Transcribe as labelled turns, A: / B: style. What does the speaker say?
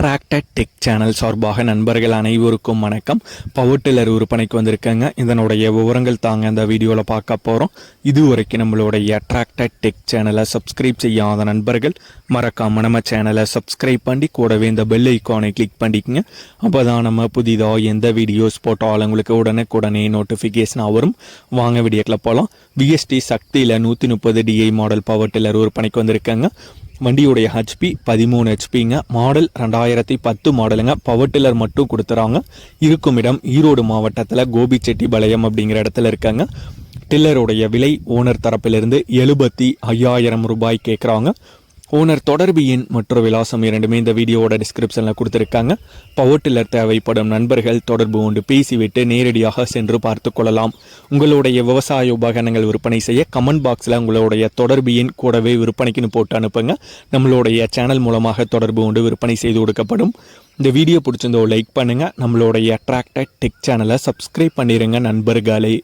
A: Tractor tech channel சார்பாக நண்பர்கள் அனைவருக்கும் வணக்கம். பவர் டில்லர் விற்பனைக்கு வந்திருக்கேங்க. இதனுடைய விவரங்கள் தாங்க இந்த வீடியோவில் பார்க்க போகிறோம் இதுவரைக்கும் நம்மளுடைய டிராக்டர் டெக் சேனலை சப்ஸ்கிரைப் செய்யாத நண்பர்கள் மறக்காம நம்ம சேனலை சப்ஸ்கிரைப் பண்ணி கூடவே இந்த பெல் ஐக்கானை கிளிக் பண்ணிக்கோங்க. அப்போ தான் நம்ம புதிதாக எந்த வீடியோஸ் போட்டாலும் உங்களுக்கு உடனுக்குடனே நோட்டிஃபிகேஷனாக வரும். வாங்க வீடியோக்கில் போகலாம் பிஎஸ்டி சக்தியில் நூற்றி முப்பது டிஐ மாடல் பவர் டில்லர் விற்பனைக்கு வந்திருக்கேங்க. வண்டியுடைய ஹெச்பி பதிமூணு ஹெச்பிங்க மாடல் ரெண்டாயிரத்தி பத்து மாடலுங்க. பவர் டில்லர் மட்டும் கொடுத்துறாங்க. இருக்கும் இடம் ஈரோடு மாவட்டத்தில் கோபிச்செட்டிபாளையம் அப்படிங்கிற இடத்துல இருக்காங்க. டில்லருடைய விலை ஓனர் தரப்பிலிருந்து எழுபத்தி ஐயாயிரம் ரூபாய் கேட்குறாங்க ஓனர் தொடர்பு எண் மற்றும் விலாசம் இரண்டுமே இந்த வீடியோவோட டிஸ்கிரிப்ஷனில் கொடுத்துருக்காங்க. பவர் டில்லர் தேவைப்படும் நண்பர்கள் தொடர்பு கொண்டு பேசிவிட்டு நேரடியாக சென்று பார்த்து கொள்ளலாம். உங்களுடைய விவசாய உபகரணங்கள் விற்பனை செய்ய கமெண்ட் பாக்ஸில் உங்களுடைய தொடர்பு எண் கூடவே விற்பனைக்குன்னு போட்டு அனுப்புங்க. நம்மளுடைய சேனல் மூலமாக தொடர்பு கொண்டு விற்பனை செய்து கொடுக்கப்படும். இந்த வீடியோ பிடிச்சிருந்தோ லைக் பண்ணுங்கள் நம்மளுடைய அட்ராக்டட் டெக் சேனலை சப்ஸ்கிரைப் பண்ணிடுங்க நண்பர்களே.